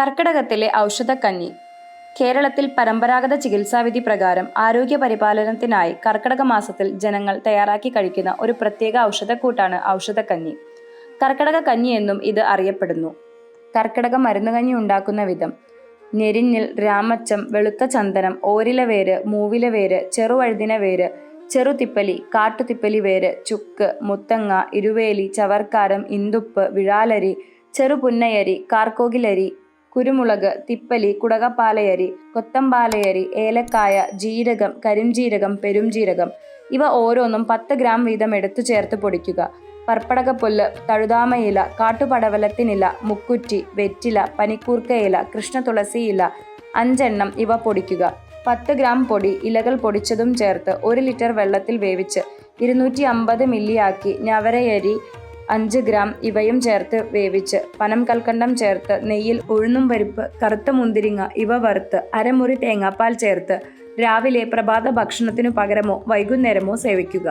കർക്കിടകത്തിലെ ഔഷധക്കഞ്ഞി. കേരളത്തിൽ പരമ്പരാഗത ചികിത്സാവിധി പ്രകാരം ആരോഗ്യ പരിപാലനത്തിനായി കർക്കിടക മാസത്തിൽ ജനങ്ങൾ തയ്യാറാക്കി കഴിക്കുന്ന ഒരു പ്രത്യേക ഔഷധക്കൂട്ടാണ് ഔഷധക്കഞ്ഞി. കർക്കിടക കഞ്ഞി എന്നും ഇത് അറിയപ്പെടുന്നു. കർക്കിടക മരുന്നുകഞ്ഞി ഉണ്ടാക്കുന്ന വിധം. ഞെരിഞ്ഞിൽ രാമച്ചം വെളുത്ത ചന്ദനം ഓരില വേര് മൂവില വേര് ചെറുവഴുതിന വേര് ചെറുതിപ്പലി കാട്ടുതിപ്പലി വേര് ചുക്ക് മുത്തങ്ങ ഇരുവേലി ചവർക്കാരം ഇന്തുപ്പ് വിഴാലരി ചെറുപുന്നയരി കാർക്കോകിലരി കുരുമുളക് തിപ്പലി കുടകപ്പാലയരി കൊത്തമ്പാലയരി ഏലക്കായ ജീരകം കരിംജീരകം പെരുംജീരകം. ഇവ ഓരോന്നും പത്ത് ഗ്രാം വീതം എടുത്തു ചേർത്ത് പൊടിക്കുക. പർപ്പടകപ്പുല്ല് തഴുതാമയില കാട്ടുപടവലത്തിനില മുക്കുറ്റി വെറ്റില പനിക്കൂർക്കയില കൃഷ്ണതുളസിയില അഞ്ചെണ്ണം ഇവ പൊടിക്കുക. പത്ത് ഗ്രാം പൊടി ഇലകൾ പൊടിച്ചതും ചേർത്ത് ഒരു ലിറ്റർ വെള്ളത്തിൽ വേവിച്ച് ഇരുന്നൂറ്റി അമ്പത് മില്ലിയാക്കി ഞവരയരി അഞ്ച് ഗ്രാം ഇവയും ചേർത്ത് വേവിച്ച് പനം കൽക്കണ്ടം ചേർത്ത് നെയ്യിൽ ഉഴുന്നും പരിപ്പ് കറുത്ത മുന്തിരിങ്ങ ഇവ വറുത്ത് അരമുറി തേങ്ങാപ്പാൽ ചേർത്ത് രാവിലെ പ്രഭാത ഭക്ഷണത്തിനു പകരമോ വൈകുന്നേരമോ സേവിക്കുക.